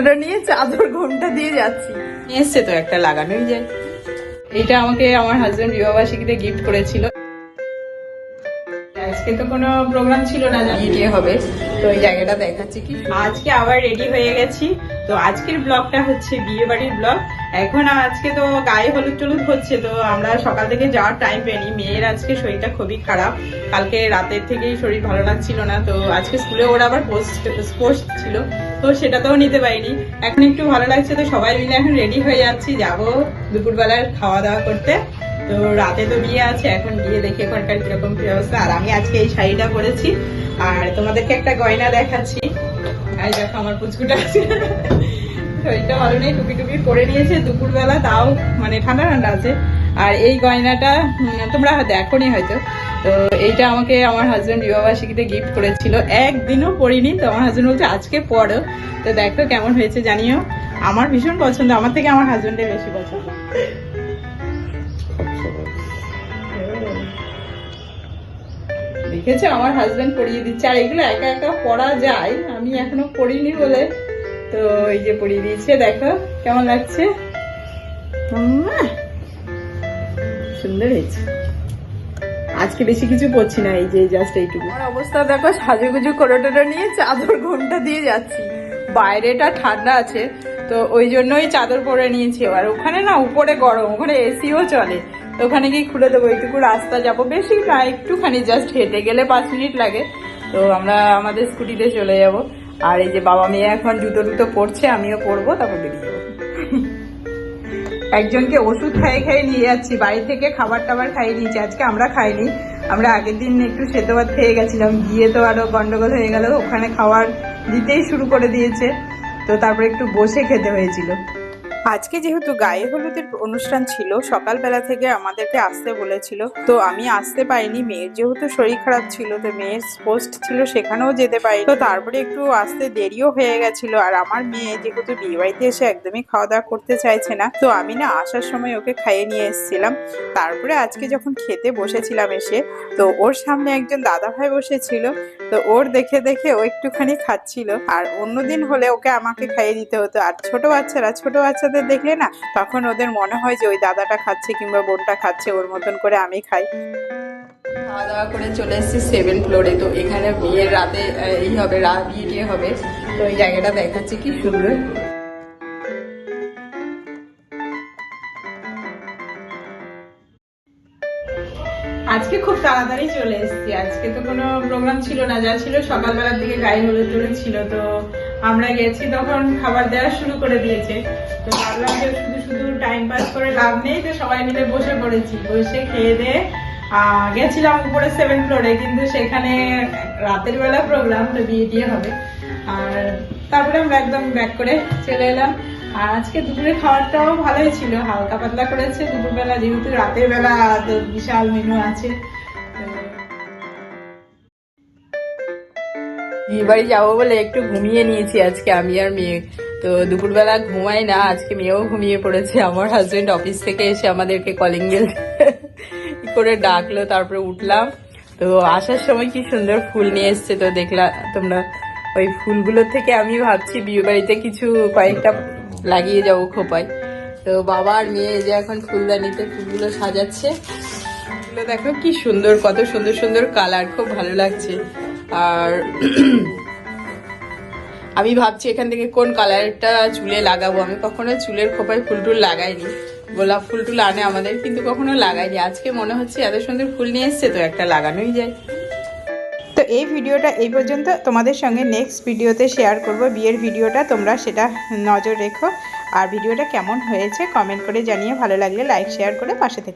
ওটা নিয়ে চাদর ঘোমটা দিয়ে যাচ্ছি। এসছে তো একটা লাগানোই যায়। এটা আমাকে আমার হাজবেন্ড বিবাহবার্ষিকীতে গিফট করেছিল। আজকে তো কোনো প্রোগ্রাম ছিল না বিয়ে হবে। তো ওই জায়গাটা দেখাচ্ছি কি। আজকে আবার রেডি হয়ে গেছি। তো আজকের ব্লগটা হচ্ছে বিয়ে বাড়ির ব্লগ এখন আজকে তো গায়ে হলুদ টলুদ হচ্ছে, তো আমরা সকাল থেকে যাওয়ার টাইম পেনি মেয়ের আজকে শরীরটা খুবই খারাপ। কালকে রাতের থেকেই শরীর ভালো লাগছিল না, তো আজকে স্কুলে ওর আবার পোস্ট স্পোর্টস ছিল। তো সেটাতেও নিতে পারিনি। এখন একটু ভালো লাগছে তো সবাই মিলে এখন রেডি হয়ে যাচ্ছি। যাব দুপুরবেলার খাওয়া দাওয়া করতে। তো রাতে তো বিয়ে আছে, এখন গিয়ে দেখি এখানকার কীরকম কি অবস্থা। আর আমি আজকে এই শাড়িটা পরেছি। আর তোমাদেরকে একটা গয়না দেখাচ্ছি। আর দেখো আমার পুচকুটা। আছে শরীরটা ভালো নেই, টুপি টুপি পরে নিয়েছে। দুপুরবেলা তাও মানে ঠান্ডা ঠান্ডা আছে। আর এই গয়নাটা তোমরা দেখোনি হয়তো। তো এইটা আমাকে আমার হাজব্যান্ড বিবাহবার্ষিকীতে গিফট করেছিল। একদিনও পরিনি, তো আমার হাজব্যান্ড বলছে আজকে পরো। তো দেখো কেমন হয়েছে, জানিও। আমার ভীষণ পছন্দ, আমার থেকে আমার হাজবেন্ডের বেশি পছন্দ। দেখেছ, আমার হাজবেন্ড পরিয়ে দিচ্ছে। আর এগুলো একা একা পরা যায়, আমি এখনও পরিনি বলে। তো এই যে পরিয়ে দিয়েছে, দেখো কেমন লাগছে। সুন্দর হয়েছে। আজকে বেশি কিছু পরছি না, এই যে জাস্ট এইটুকু। অবস্থা দেখো, সাজুগুজু করে টোটা নিয়ে চাদর ঘোমটা দিয়ে যাচ্ছি। বাইরেটা ঠান্ডা আছে, তো ওই জন্যই চাদর পরে নিয়েছি। আর ওখানে না উপরে গরম, ওখানে এসিও চলে। তো ওখানে গিয়ে খুলে দেবো, এইটুকু রাস্তা যাব। বেশি না, একটুখানি জাস্ট হেঁটে গেলে পাঁচ মিনিট লাগে। তো আমরা আমাদের স্কুটিতে চলে যাব। আর এই যে বাবা মেয়ে এখন জুতো টুতো পরছে, আমিও পরবো, তারপর বেরিয়ে যাব। একজনকে ওষুধ খাইয়ে খাইয়ে নিয়ে যাচ্ছি। বাড়ি থেকে খাবার টাবার খাইয়ে নিয়েছি আজকে আমরা খাইনি। আমরা আগের দিন একটু ভাত খেয়ে গেছিলাম। গিয়ে তো আরও গন্ডগোল হয়ে গেল। ওখানে খাওয়ার দিতেই শুরু করে দিয়েছে। তো তারপরে একটু বসে খেতে হয়েছিল। আজকে যেহেতু গায়ে হলুদের অনুষ্ঠান ছিল, সকালবেলা থেকে আমাদেরকে আসতে বলেছিল। তো আমি আসতে পাইনি মেয়ের যেহেতু শরীর খারাপ ছিল, তো মেয়ের পোস্ট ছিল, সেখানেও যেতে পারি তো তারপরে একটু আসতে দেরিও হয়ে গেছিল, আর আমার মেয়ে যেহেতু বিয়ে বাড়িতে এসে একদমই খাওয়া দাওয়া করতে চাইছে না, তো আমি না আসার সময় ওকে খাইয়ে নিয়ে এসেছিলাম। তারপরে আজকে যখন খেতে বসেছিলাম এসে, তো ওর সামনে একজন দাদা ভাই বসেছিল, তো ওর দেখে দেখে ও একটুখানি খাচ্ছিল। আর অন্যদিন হলে ওকে আমাকে খাইয়ে দিতে হতো। আর ছোট বাচ্চারা, ছোট বাচ্চাদের দেখলে না তখন ওদের মনে হয় যে ওই দাদাটা খাচ্ছে কিংবা বোনটা খাচ্ছে ওর মতন করে আমি খাই। খাওয়া দাওয়া করে চলে এসেছি সেভেন ফ্লোরে তো এখানে বিয়ের রাতে এই হবে রাত বিয়ে টিয়ে হবে? তো এই জায়গাটা দেখাচ্ছি কি সুন্দর। আজকে খুব তাড়াতাড়ি চলে এসেছি। আজকে তো কোনো প্রোগ্রাম ছিল না। যা ছিল সকালবেলার দিকে গায়ে হলুদ টলুদ ছিল তো আমরা গেছি তখন খাবার দেওয়া শুরু করে দিয়েছে। তো ভাবলাম যে শুধু শুধু টাইম পাস করে লাভ নেই, তো সবাই মিলে বসে পড়েছি। বসে খেয়ে দিয়ে গেছিলাম উপরে সেভেন ফ্লোরে কিন্তু সেখানে রাতের বেলা প্রোগ্রাম তো বিয়ে টিয়ে হবে। আর তারপরে আমরা একদম ব্যাক করে চলে এলাম। আর আজকে দুপুরে খাবারটাও ভালোই ছিল, হালকা পাতলা করেছে। দুপুরবেলা যেহেতু রাতের বেলা বিশাল মেনু আছে। বিয়ে বাড়ি যাব বলে একটু ঘুমিয়ে নিয়েছি আজকে আমি আর মেয়ে। তো দুপুরবেলা ঘুমাই না, আজকে মেয়েও ঘুমিয়ে পড়েছে। আমার হাজবেন্ড অফিস থেকে এসে আমাদেরকে কলিং বেল করে ডাকলো, তারপরে উঠলাম। তো আসার সময় কি সুন্দর ফুল নিয়ে এসছে তো দেখলা, তোমরা ওই ফুলগুলোর থেকে আমি ভাবছি বিয়ে বাড়িতে কিছু কয়েকটা লাগিয়ে যাব খোপায়। তো বাবা আর মেয়ে যে এখন ফুলদানিতে ফুলগুলো সাজাচ্ছে। দেখো কি সুন্দর, কত সুন্দর সুন্দর কালার খুব ভালো লাগছে। আর আমি ভাবছি এখান থেকে কোন কালারটা চুলে লাগাবো। আমি কখনো চুলের খোপায় ফুল টুল লাগাইনি। গোলাপ ফুল টুল আনে আমাদের, কিন্তু কখনো লাগাইনি। আজকে মনে হচ্ছে এত সুন্দর ফুল নিয়ে এসছে, তো একটা লাগানোই যায়। তো এই ভিডিওটা এই পর্যন্ত। তোমাদের সঙ্গে নেক্সট ভিডিওতে শেয়ার করব। বিয়ের ভিডিওটা তোমরা সেটা নজর রেখো। আর ভিডিওটা কেমন হয়েছে কমেন্ট করে জানিয়ে ভালো লাগলে লাইক শেয়ার করে পাশে থেকো।